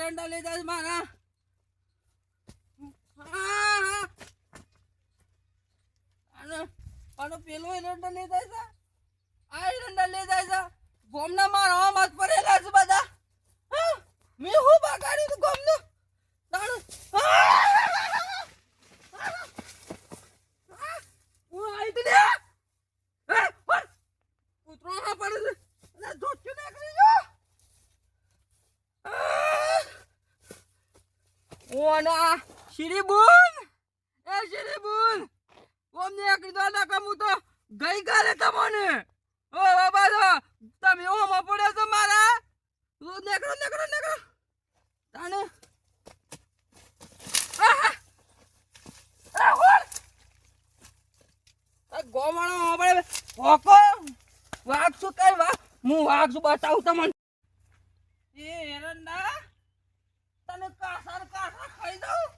એરંડા જાય છે મારા. અને પેલો એરંડા છે આ એરંડા જાય છે ગોમના મારવા મત પડેલા છે બધા. મેં હું બગાડ્યું ગોમનું? તાણું હું આવી તું લે એ, પણ કૂતરો ના પડે છે અલા, ધોતિયું નીકળી ગયો ઓના શીરી બુન એ શીરી બુન ઓમ એક ના કમું તો ગઈ કાલે તમને. ઓ બાબા તો, તમે ઓમ પડ્યો છો મારા? નીકળો નીકળો નીકળો! આ! આ ગોમાણો આપણે વાઘ શું કઈ વાઘ હું વાઘ શું બતાવું તમને એ એરંડા તને કાસર કાસર ખાઈ દઉં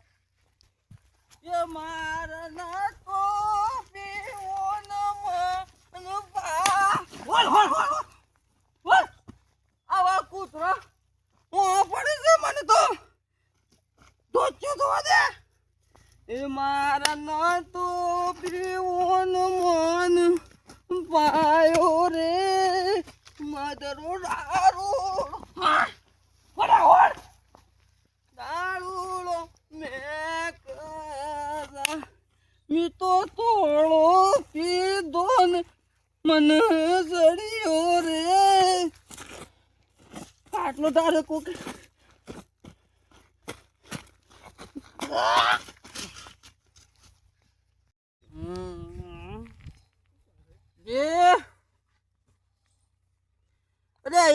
એ મારા ના તો પીઓનો મન બા હોલ હોલ હોલ હોલ હોલ આવા કૂતરો હું પડી છે મને તો ધોચ્યું તો દે એ મારા ના તો પીઓનો મન પાયો રે મદરો દારૂ હોડ દારૂડો મેં મી તો થોડો પીધો ને મને સડ્યો રે. આટલો તારે કોક હમ. એ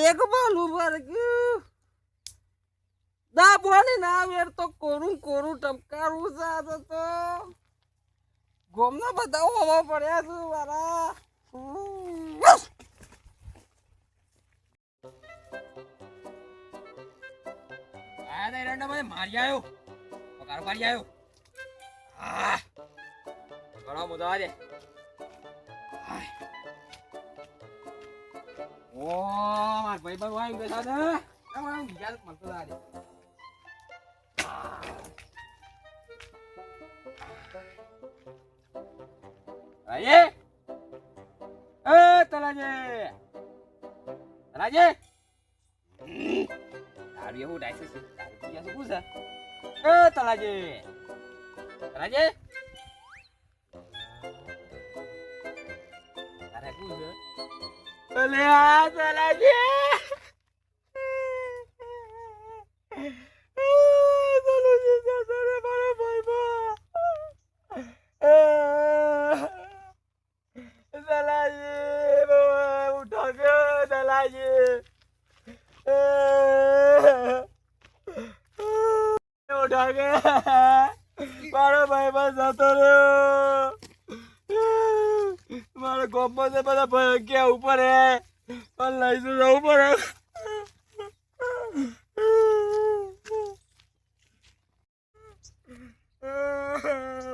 અરે એક બાલું પર ગયું દા બોની ના વેર તો કોરું કોરું ટપકારું આ તો. ગોમના બધા હોવા પડ્યા છે મારા. આયા તા એરંડા મને મારી આવ્યો પગાર પાડી આવ્યો આ ઘણો બધો આજે ઓ માર ભાઈ બન વાઈ બેઠા છે. મને બીજા મળતો આજે રાજે? એ, તલાજે. તલાજે તારું એવું ડાયસે તારું બીજા શું પૂછે. એ, તલાજે. તલાજે અલે આ તલાજે તલાજે તારે મારો ભાઈ બા દલાજી બાબા ઉઠો ગયો દલાજી ઉઠો ગયો મારો ભાઈ બસ જતો રહ્યો મારો ગોપમાં છે બધા ભાઈ ક્યાં ઉપર હે પણ લઈશું જવું પડે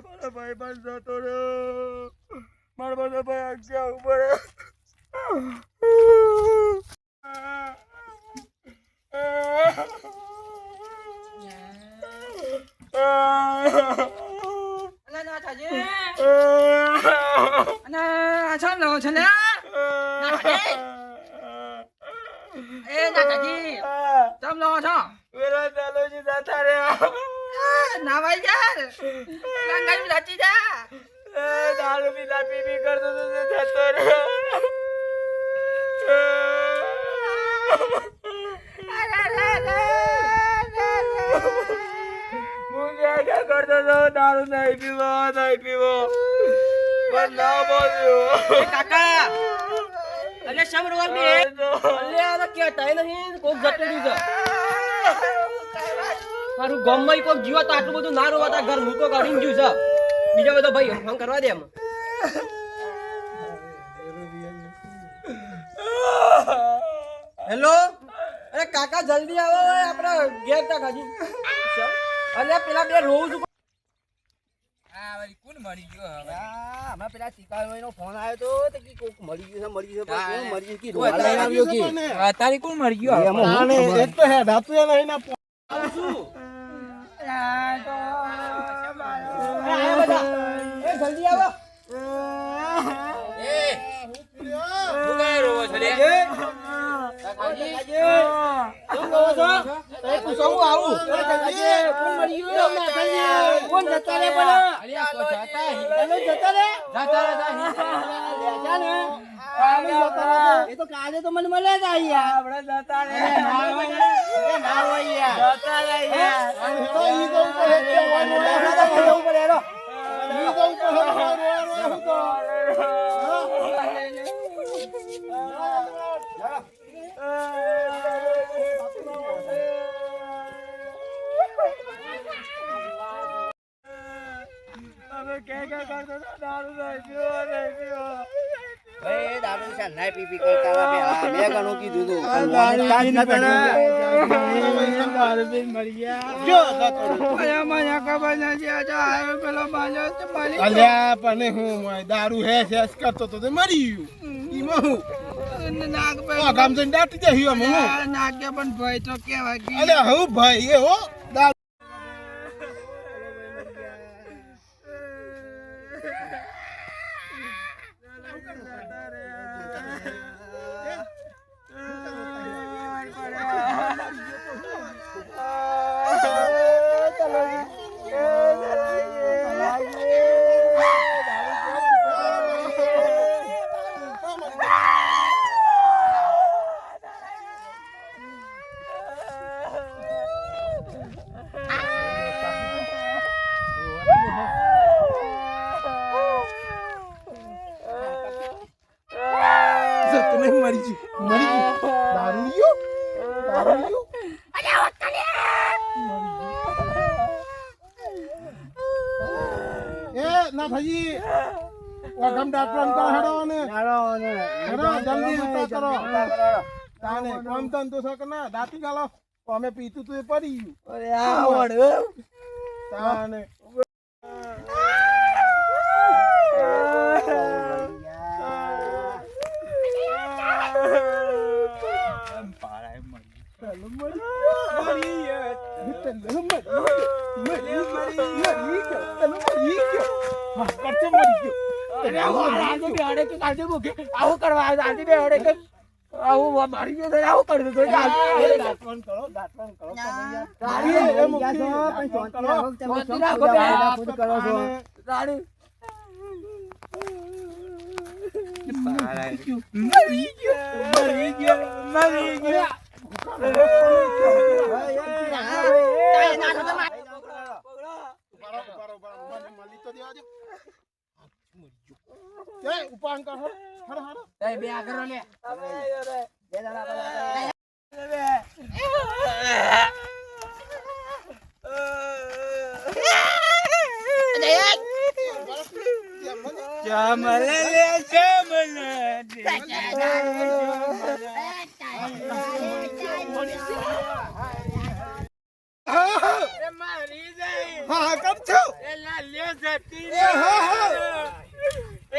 મારો ભાઈ બસ જતો રહ્યો મારો બધો ભાઈ ક્યાં ઉપર હે અલા ના થાજે અને આ છામ લો છે ને એ થાજી તમ લો છો ના ભાઈ યાર ગંગા સાચી જા દારૂ પીતા પી પી કરતો તો જતો ક્યાં કરતો તો દારૂ નહીં પીવો નહીં પીવો પણ ના બોલ્યો કાકા અલે શમ રોલ બે અલે આ તો કે તાઈ નહીં? કોક જટડી છે મારું ગમમાં કોક જીવા તો આટલું બધું ના રોવાતા ઘર મૂકો કાઢી ગયું છે. બીજા બધા ભાઈ ફોન કરવા દે એમ. હેલો? અરે કાકા જલ્દી આવો આપણે ઘેર તક હજી અને પેલા બે રોવું છું તારી કોણ મરી ગયો હવે આ, હમણાં પેલા ટીકાભાઈનો ફોન આવ્યો તો તો કે કોક મળી ગયું છે, મરી ગયું છે. કોણ મરી ગયું કે રોવા લઈને આવ્યો કે? આ તારી કોણ મરી ગયો હવે? એમાં હું આને ખબર? એક તો હેડાતું એ નહીં ને પો- એ, જલ્દી આવો. એ હું રોવો છો લે? કાકાજી, કેમ કહો છો? પૂછો હું આવું. કોણ મરી ગયું? કોણ જતા રે પણ? તો જાતા. તમે જતા રે? જાતા જતા રે. એ તો કાલે તો મને મળ્યા હતા યાર. અરે ના હોય. અરે ના હોય યાર. હે? તો ઈ તો ઉપર કે હોય. આપણે તો મળવું પડે, હેલો. ઈ તો ઉપર હેડ કે હોય ને હોય, હું તો. કે કે કરતો તો દારૂ હેસ પીવો, નહીં પીવો. ભાઈ, દારૂ છે, ના પી પી કરતા હતા પેલા. મેં ઘણું કીધું તું. પણ મને કાંઈ જ નતું કીધું. જો અલ્યા, મને ખબર નથી. આ તો આવ્યો પેલો બાજો તો મરી અલ્યા પણ હું દારૂ હે છે કરતો તો મરી ગયું ઈમાં હું નાગ આ ગામ જઈને દાટી જાય હું હું પણ ભાઈ તો કેવાય અલ્યા હું ભાઈ એ હો દારૂ જતો નહીં મરી ગયું મરી ગયું દારૂ લ્યો દારૂ લ્યો એ ના ભાઈ વાગમ ડાક્ટર કરો હેડો ને. હેડો જલ્દી ઉતા કરો તાને કોમ તન તો સક ના દાતી ગાલો અમે પીતું તું પડી ગયું અરે આ વળ્યું. તાને આવું કરવા આજે બે હડે કે આવું મારી ગયો તો આવું કરી દીધું કે આજે- દાંતણ કરો દાંતણ કરો ગાડી એ લઈ મૂકી, ગયા છો, પણ દાંતણ શાંતિ કરો. રાખો, તમે શાંતિ શું રાખો બધા બે. આડાફૂટ કરો છો? ગાડી. ઉપાન કરો હરો હરો બે આગળ લે બે જણા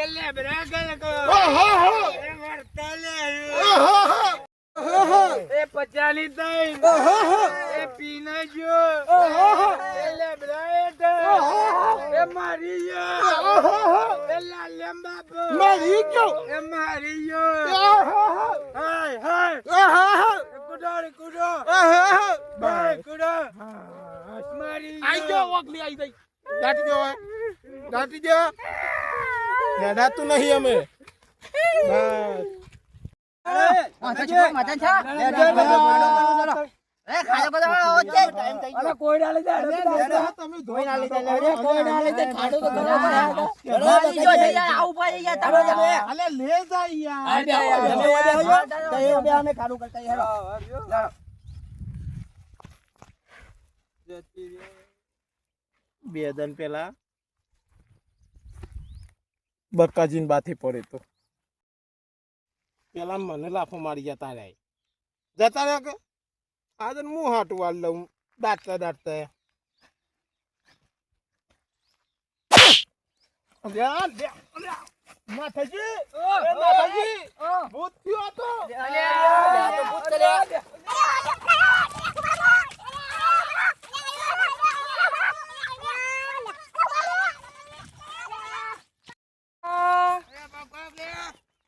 બધા. હા હા કેમ છો એ હા હા હા હા હા એ પચાલી તઈ એ પીને જો એ લેબરાએ તો એ મારી ગયો એ લાલ્યમ બાપુ મરી ગયો એ મારી ગયો હાય હાય એ કુડો રે કુડો હાય કુડો મારી આઈ ગયો ઓગલી આઈ ગઈ દાટી હોય દાટી ગયો હેડાતું નહીં અમે. બે દન પેલા બક્કાજીન બાથી પડે તો. પેલા મને લાફો મારી જતા રહે. જતા રહ્યા કે? આજે હું હાટું વાળ લઉં? દાટતા દાટતા. માથાજી માથાજી ભૂત થયો હતો. અલ્યા, આ તો ભૂત છે લ્યા.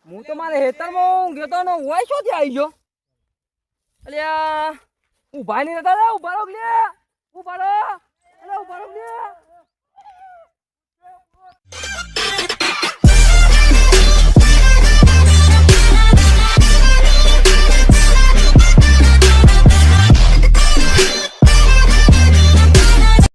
હું તો મારે હેતરમાં ઊંઘ્યો તો હોય શોથી આવી ગયો. અલ્યા ઊભા નહીં રહેતા લે ઊભા રહો, લે ઊભા રહો, અલે ઊભા રહો, લે.